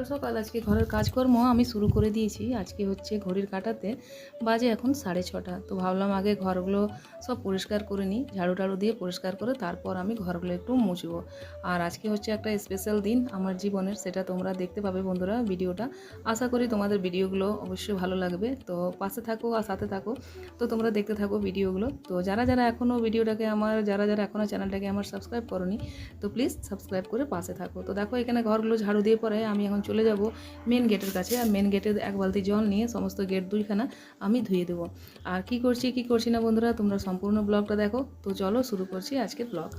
সকাল সকাল আজকে ঘরের কাজকর্ম আমি শুরু করে দিয়েছি। আজকে হচ্ছে ঘড়ির কাটাতে বাজে এখন সাড়ে ছটা। তো ভাবলাম আগে ঘরগুলো সব পরিষ্কার করে নিই, ঝাড়ু টাড়ু দিয়ে পরিষ্কার করে তারপর আমি ঘরগুলো একটু মুছবো। আর আজকে হচ্ছে একটা স্পেশাল দিন আমার জীবনের, সেটা তোমরা দেখতে পাবে বন্ধুরা ভিডিওটা। আশা করি তোমাদের ভিডিওগুলো অবশ্যই ভালো লাগবে। তো পাশে থাকো আর সাথে থাকো। তো তোমরা দেখতে থাকো ভিডিওগুলো। তো যারা যারা এখনও ভিডিওটাকে আমার, যারা যারা এখনও চ্যানেলটাকে আমার সাবস্ক্রাইব করনি, তো প্লিজ সাবস্ক্রাইব করে পাশে থাকো। তো দেখো এখানে ঘরগুলো ঝাড়ু দিয়ে পরে আমি এখন চলে যাব মেন গেটের কাছে। আর মেন গেটের এক বালতি জল নিয়ে সমস্ত গেট দুইখানা আমি ধুয়ে দেবো। আর কি করছি কি করছি না বন্ধুরা, তোমরা সম্পূর্ণ ব্লগটা দেখো। তো চলো শুরু করছি আজকের ব্লগ।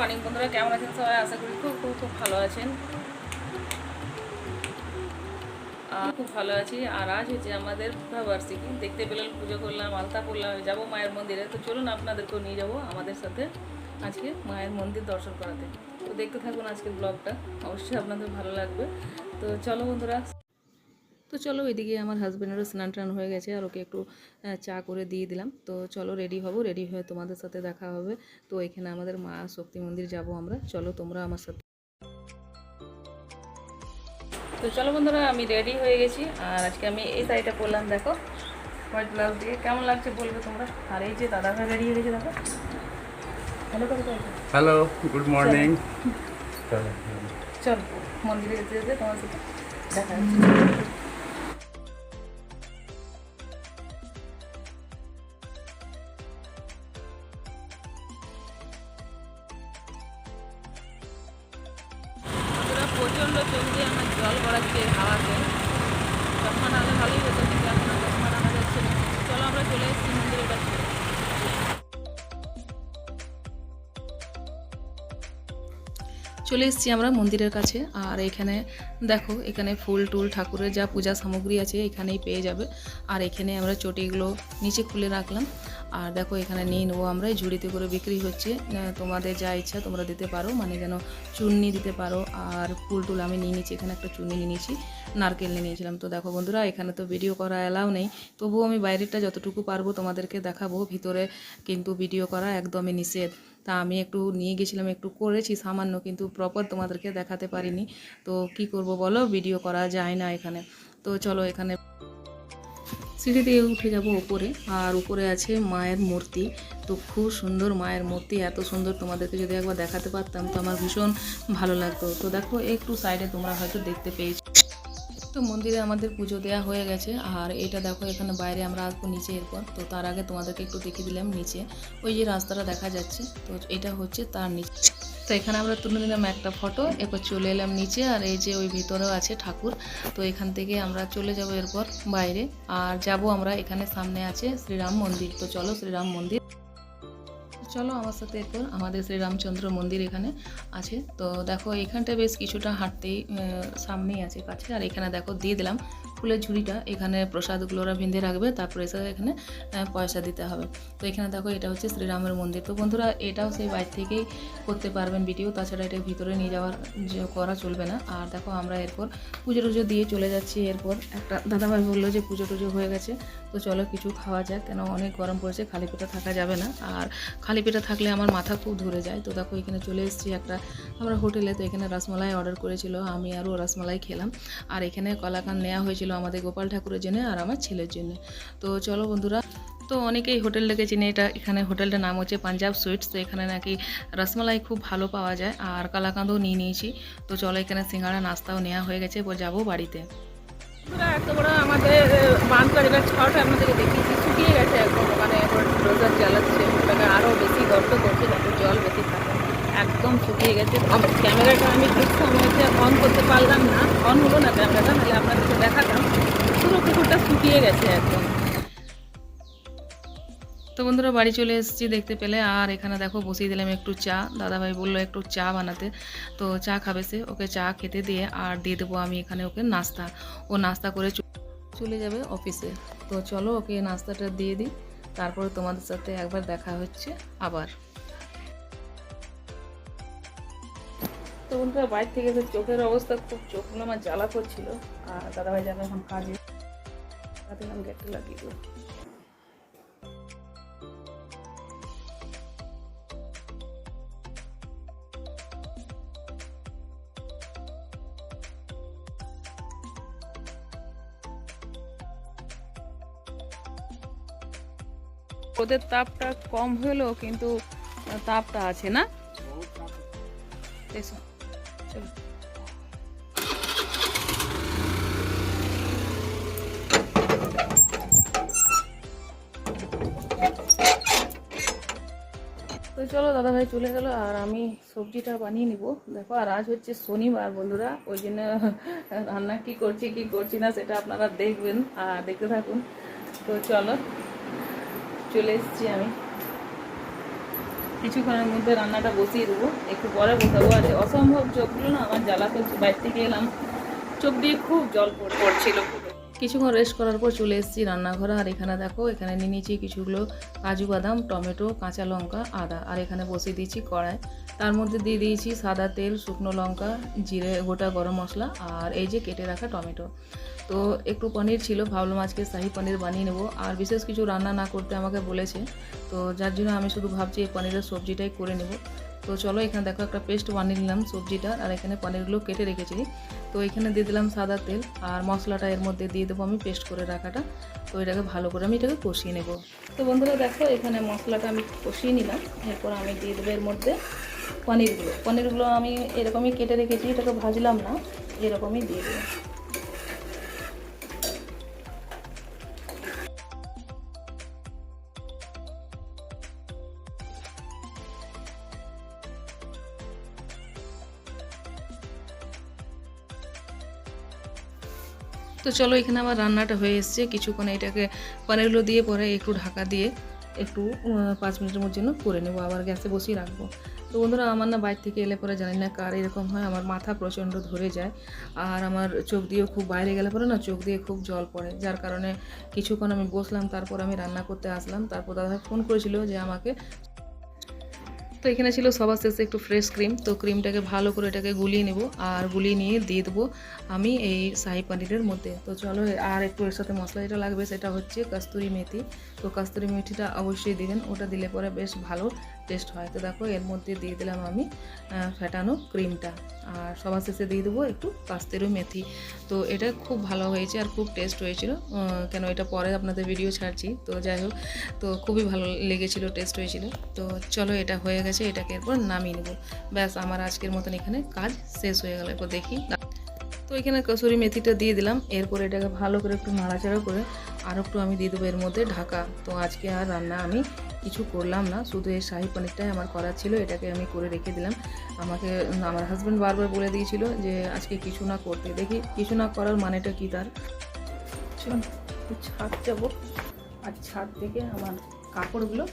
মর্নিং বন্ধুরা, কেমন আছেন সবাই? আশা করি খুব খুব খুব ভালো আছেন। আর খুব ভালো আছি। আর আজ হচ্ছে আমাদের বার্ষিকী দেখতে পেলেন, পুজো করলাম, আলতা করলাম, যাব মায়ের মন্দিরে। তো চলুন, আপনাদেরকেও নিয়ে যাব আমাদের সাথে আজকে মায়ের মন্দির দর্শন করাতে। তো দেখতে থাকুন আজকের ব্লগটা। অবশ্যই আপনাদের ভালো লাগবে। তো চলো, বন্ধুরা তো চলো এদিকে আমার হাজব্যান্ডেরও স্নান টান হয়ে গেছে আর ওকে একটু চা করে দিয়ে দিলাম। তো চলো রেডি হব রেডি হয়ে তোমাদের সাথে দেখা হবে। তো এখানে আমাদের মা শক্তি মন্দির যাব আমরা। চলো তোমরা আমার সাথে। তো চলো বন্ধুরা আমি রেডি হয়ে গেছি। আর আজকে আমি এই শাড়িটা পরলাম দেখো। হোয়াইট ব্লাউজ দিয়ে। কেমন লাগছে বলবে তোমরা? আর এই যে দাদা ভাই রেডি হয়ে গেছে দেখো। বলবে। হ্যালো গুড মর্নিং চলো। মন্দিরে যেতে যেতে তোমার সাথে দেখা প্রচণ্ড দিয়ে আমার জল গড়াচ্ছে হাওয়াতে। তখন হলে ভালোই হতো, কিন্তু এখন চশমা আনা যাচ্ছে চলো আমরা চলে এসেছি মন্দিরের কাছে। চলে এসেছি আমরা মন্দিরের কাছে। আর এখানে দেখো, এখানে ফুল টুল, ঠাকুরের যা পূজা সামগ্রী আছে এখানেই পেয়ে যাবে। আর এখানে আমরা চটিগুলো নিচে খুলে রাখলাম। আর দেখো, এখানে নিয়ে নেব আমরা। ঝুড়িতে করে বিক্রি হচ্ছে। তোমাদের যা ইচ্ছা তোমরা দিতে পারো। মানে যেন চুন্নি দিতে পারো। আর ফুল টুল আমি নিয়ে নিচ্ছি এখানে একটা চুন্নি নিয়ে নিয়েছি। নারকেল নিয়ে নিয়েছিলাম। তো দেখো বন্ধুরা, এখানে তো ভিডিও করা অ্যালাউ নেই। তবুও আমি বাইরেরটা যতটুকু পারব তোমাদেরকে দেখাবো। ভিতরে কিন্তু ভিডিও করা একদমই নিষেধ। তা আমি একটু নিয়ে গেছিলাম একটু করেছি, সামান্য কিন্তু প্রপার তোমাদেরকে দেখাতে পারিনি। তো কি করব বলো? ভিডিও করা যায় না এখানে। তো চলো এখানে সিঁড়ি দিয়ে উঠে যাব উপরে। আর উপরে আছে মায়ের মূর্তি। তো খুব সুন্দর মায়ের মূর্তি, এত সুন্দর তোমাদেরকে যদি একবার দেখাতে পারতাম তো আমার ভীষণ ভালো লাগতো। তো দেখো, একটু সাইডে তোমরা হয়তো দেখতে পেয়েছ। তো মন্দিরে আমাদের পুজো দেওয়া হয়ে গেছে। আর এটা দেখো, এখানে বাইরে আমরা আসব নিচে এরপর। তো তার আগে তোমাদেরকে একটু দেখিয়ে দিলাম নিচে। ওই যে রাস্তাটা দেখা যাচ্ছে। তো এটা হচ্ছে তার নিচে তো এখানে আমরা তুলে নিলাম একটা ফটো। এরপর চলে এলাম নিচে। আর এই যে ওই ভিতরেও আছে ঠাকুর। তো এখান থেকে আমরা চলে যাব এরপর বাইরে। আর যাব আমরা এখানে সামনে আছে শ্রীরাম মন্দির। তো চলো শ্রীরাম মন্দির। চলো আমার সাথে এরপর আমাদের শ্রীরামচন্দ্র মন্দির এখানে আছে। তো দেখো এখানটা বেশ কিছুটা হাঁটতেই সামনেই আছে কাছে। আর এখানে দেখো, দিয়ে দিলাম। ফুলের ঝুড়িটা এখানে প্রসাদগুলো ওরা বেঁধে রাখবে, তারপরে এসে এখানে পয়সা দিতে হবে। তো এখানে দেখো এটা হচ্ছে শ্রীরামের মন্দির। তো বন্ধুরা এটাও সেই বাইরে থেকেই করতে পারবেন ভিডিও তাছাড়া এটা ভিতরে নিয়ে যাওয়ার করা চলবে না। আর দেখো আমরা এরপর পুজো টুজো দিয়ে চলে যাচ্ছি। এরপর একটা দাদাভাই বলল যে পুজো টুজো হয়ে গেছে। তো চলো কিছু খাওয়া যাক, কেন অনেক গরম পড়েছে, খালি পেটে থাকা যাবে না। আর খালি পেটে থাকলে আমার মাথা খুব ধরে যায়। তো দেখো এখানে চলে এসেছি একটা, আমরা হোটেলে। তো এখানে রসমালাই অর্ডার করেছিল, আমি আরও রসমালাই খেলাম। আর এখানে কলাকান নেওয়া হয়েছিল আমাদের গোপাল ঠাকুরের জন্য আর আমার ছেলের জন্য। তো চলো বন্ধুরা, তো অনেকেই হোটেলটাকে চিনে এটা এখানে হোটেলটার নাম হচ্ছে পাঞ্জাব সুইটস, তো এখানে নাকি রসমালাই খুব ভালো পাওয়া যায় আর কালাকাঁদও নিয়ে নিয়েছি। তো চলো এখানে সিঙ্গাড়া নাস্তাও নেওয়া হয়ে গেছে যাব বাড়িতে। এত বড় আমাদের বাঁধটা যেটা ছট আপনাদেরকে দেখিয়েছি, শুকিয়ে গেছে একদম এখন রোজার জ্বালাচ্ছে, ওটাকে আরও বেশি গর্ত করছে যাতে জল বেশি থাকে। একদম শুকিয়ে গেছে ক্যামেরাটা আমি ঠিক সময়তে অন করতে পারলাম না অন হলো না ক্যামেরাটা নাহলে আপনাদেরকে পুকুরটা শুকিয়ে গেছে একদম। তো বন্ধুরা বাড়ি চলে এসেছি দেখতে পেলে। আর এখানে দেখো বসিয়ে দিলাম একটু চা। দাদাভাই বলল একটু চা বানাতে। তো চা খাবে সে, ওকে চা খেতে দিয়ে আর দিয়ে দেবো আমি এখানে ওকে নাস্তা। ও নাস্তা করে চলে যাবে অফিসে। তো চলো ওকে নাস্তাটা দিয়ে দিই। তারপরে তোমাদের সাথে একবার দেখা হচ্ছে আবার। তো বন্ধুরা বাইরে থেকে চোখের অবস্থা খুব চোখগুলো আমার জ্বালা করছিল। আর দাদাভাই যাবে এখন কাজে দিলাম গেটটা লাগিয়ে দেবো ওদের তাপটা কম হলেও কিন্তু তাপটা আছে না? এসো চলো। চলো, দাদাভাই চলে গেল, আর আমি সবজিটা বানিয়ে নিব। দেখো, আর আজ হচ্ছে শনিবার বন্ধুরা, ওই জন্য রান্না কি করছি কি করছি না সেটা আপনারা দেখবেন আর দেখতে থাকুন। তো চলো, চলে এসেছি আমি। কিছুক্ষণের মধ্যে রান্নাটা বসিয়ে দেবো, একটু পরে বসাবো। আর অসম্ভব চোখগুলো না, আমার জ্বালা করছে বাইরে থেকে এলাম চোখ দিয়ে খুব জল পড়- পড়ছিল পুরো। কিছুক্ষণ রেস্ট করার পর চলে এসেছি রান্নাঘরে। আর এখানে দেখো, এখানে নিয়ে নিয়েছি কিছুগুলো কাজু বাদাম, টমেটো, কাঁচা লঙ্কা, আদা। আর এখানে বসিয়ে দিয়েছি কড়াই। তার মধ্যে দিয়ে দিয়েছি সাদা তেল, শুকনো লঙ্কা, জিরে, গোটা গরম মশলা আর এই যে কেটে রাখা টমেটো। তো একটু পনির ছিল, ভাবলাম আজকে শাহি পনির বানিয়ে নেব। আর বিশেষ কিছু রান্না না করতে আমাকে বলেছে। তো যার জন্য আমি শুধু ভাবছি এই পনিরের সবজিটাই করে নেব। তো চলো, এখানে দেখো একটা পেস্ট বানিয়ে নিলাম সবজিটার আর এখানে পনিরগুলো কেটে রেখেছি। তো এখানে দিয়ে দিলাম সাদা তেল, আর মশলাটা এর মধ্যে দিয়ে দেবো আমি পেস্ট করে রাখাটা। তো এটাকে ভালো করে আমি এটাকে কষিয়ে নেব। তো বন্ধুরা, দেখো, এখানে মশলাটা আমি কষিয়ে নিলাম। এরপর আমি দিয়ে দেবো এর মধ্যে পনিরগুলো। পনিরগুলো আমি এরকমই কেটে রেখেছি, এটাকে ভাজলাম না, এরকমই দিয়ে দেবো। তো চলো এখানে আমার রান্নাটা হয়ে এসছে। কিছুক্ষণ এটাকে পনিরগুলো দিয়ে পরে একটু ঢাকা দিয়ে একটু পাঁচ মিনিটের মধ্যে জন্য করে নেব। আবার গ্যাসে বসিয়ে রাখব। তো বন্ধুরা, আমার না বাইরে থেকে এলে পরে জানি না কার এরকম হয়। আমার মাথা প্রচণ্ড ধরে যায় আর আমার চোখ দিয়েও খুব বাইরে গেলে পরে না চোখ দিয়ে খুব জল পড়ে। যার কারণে কিছুক্ষণ আমি বসলাম, তারপর আমি রান্না করতে আসলাম। তারপর দাদা ফোন করেছিল যে আমাকে তো এখানে ছিল সবার শেষে একটু ফ্রেশ ক্রিম তো ক্রিমটাকে ভালো করে এটাকে গুলিয়ে নেব আর গুলিয়ে নিয়ে দিয়ে দেবো আমি এই শাহি পানিরের মধ্যে। তো চলো, আর একটু এর সাথে মশলা যেটা লাগবে, সেটা হচ্ছে কস্তুরি মেথি। তো কাস্তুরি মেথিটা অবশ্যই দিবেন, ওটা দিলে পরে বেশ ভালো টেস্ট হয়। তো দেখো, এর মধ্যে দিয়ে দিলাম আমি ফেটানো ক্রিমটা আর সবার শেষে দিয়ে দেবো একটু কাস্তেরও মেথি। তো এটা খুব ভালো হয়েছে আর খুব টেস্ট হয়েছিল। কেন এটা পরে আপনাদের ভিডিও ছাড়ছি, তো যাই হোক, তো খুবই ভালো লেগেছিল টেস্ট হয়েছিল। তো চলো, এটা হয়ে গেছে, এটাকে এরপর নামিয়ে নেব। ব্যাস, আমার আজকের মতন এখানে কাজ শেষ হয়ে গেল। এরপর দেখি। তো এখানে কসুরি মেথিটা দিয়ে দিলাম, এরপর এটাকে ভালো করে একটু নাড়াচাড়া করে আর একটু আমি দিয়ে দেবো এর মধ্যে ঢাকা। তো আজকে আর রান্না আমি কিছু করলাম না, শুধু এই শাহি পনিরটাই আমার করার ছিল, এটাকে আমি করে রেখে দিলাম। আমাকে, আমার হাজব্যান্ড বারবার বলে দিয়েছিল যে, আজকে কিছু না করতে। দেখি, কিছু না করার মানেটা কি তার? ছাদ যাব। আর ছাদ থেকে আমার কাপড়গুলো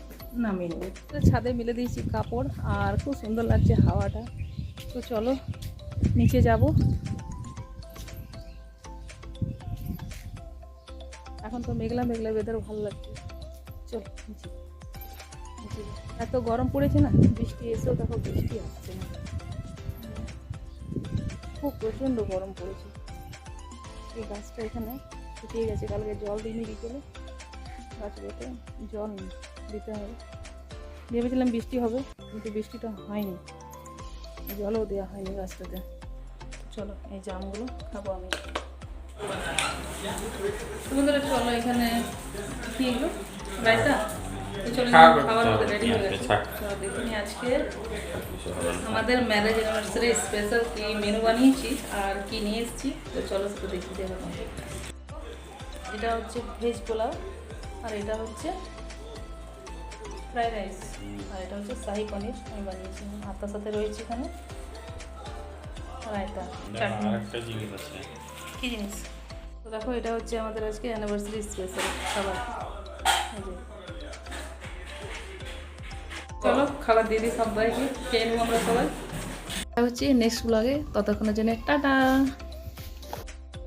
নামিয়ে নেব। ছাদে মিলে দিয়েছি কাপড়, আর খুব সুন্দর লাগছে হাওয়াটা। তো চলো, নিচে যাব। এখন তো মেঘলা মেঘলা ওয়েদার ভালো লাগছে। চল। এত গরম পড়েছে না, বৃষ্টি এসেও দেখো বৃষ্টি আসছে না। খুব প্রচণ্ড গরম পড়েছে। এই গাছটা এখানে শুকিয়ে গেছে, কালকে জল দিইনি বিকেলে। গাছগুলোতে জল দিতে হবে। ভেবেছিলাম বৃষ্টি হবে, কিন্তু বৃষ্টিটা হয়নি। জলও দেওয়া হয়নি গাছটাতে। চলো, এই জামগুলো খাব আমি। বন্ধুরা চলো এখানে কি এগুলো রায়তা? তো চলো খাওয়া করো, রেডি হয়ে গেছে। আছে, চলো দেখে নিই আজকে আমাদের ম্যারেজ অ্যানিভার্সারি স্পেশাল কি মেনু বানিয়েছি আর কি নিয়ে এসেছি? তো চলো সেটা দেখি এটা হচ্ছে ভেজ পোলাও আর এটা হচ্ছে ফ্রাইড রাইস আর এটা হচ্ছে শাহি পনির। আমি বানিয়েছি আর সাথে রয়েছে এখানে। রায়তা চাটনি। আরেকটা জিনিস আছে। কি জিনিস? তো দেখো, এটা হচ্ছে আমাদের আজকে অ্যানিভার্সারি স্পেশাল খাবার। চলো, খাবার দিয়ে দিই সবাইকে, খেয়ে নেব আমরা সবাই। হচ্ছে নেক্সট ব্লগে ততক্ষণের জন্য টাটা।